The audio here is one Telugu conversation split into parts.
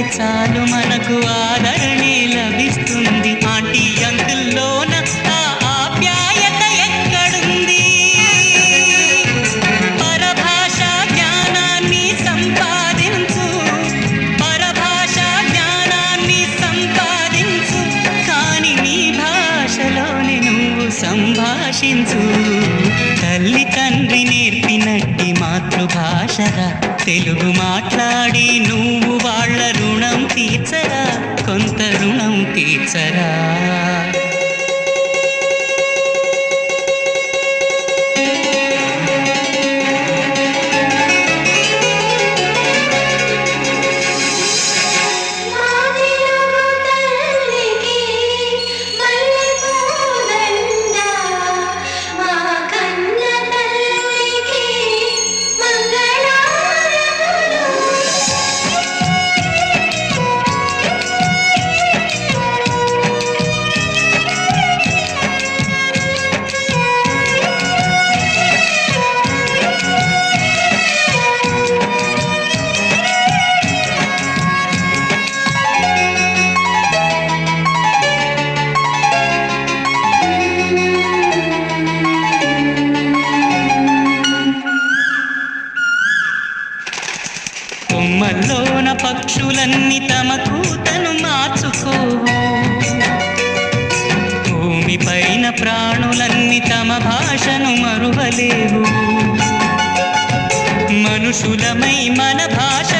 అంటే చాలు మనకు ఆదరణే లభిస్తుంది. ఆంటీ అంకుల్లోన ఆ ఆప్యాయత ఎక్కడుంది? పరభాష జ్ఞానాన్ని సంపాదించు. పరభాష జ్ఞానాన్ని సంపాదించు. కాని నీ భాషలోని నువ్వు సంభాషించు. తల్లి తండ్రి నేర్పినట్టి మాతృభాషగా తెలుగు మాట్లాడి నువ్వు తీర్చరా? కొంత రుణం తీర్చరా? కొమ్మల్లోన పక్షులన్నీ తమ కూతను మార్చుకోవు భూమి పైన ప్రాణులన్నీ తమ భాషను మరువలేవు. మనుషులమై మన భాష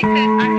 places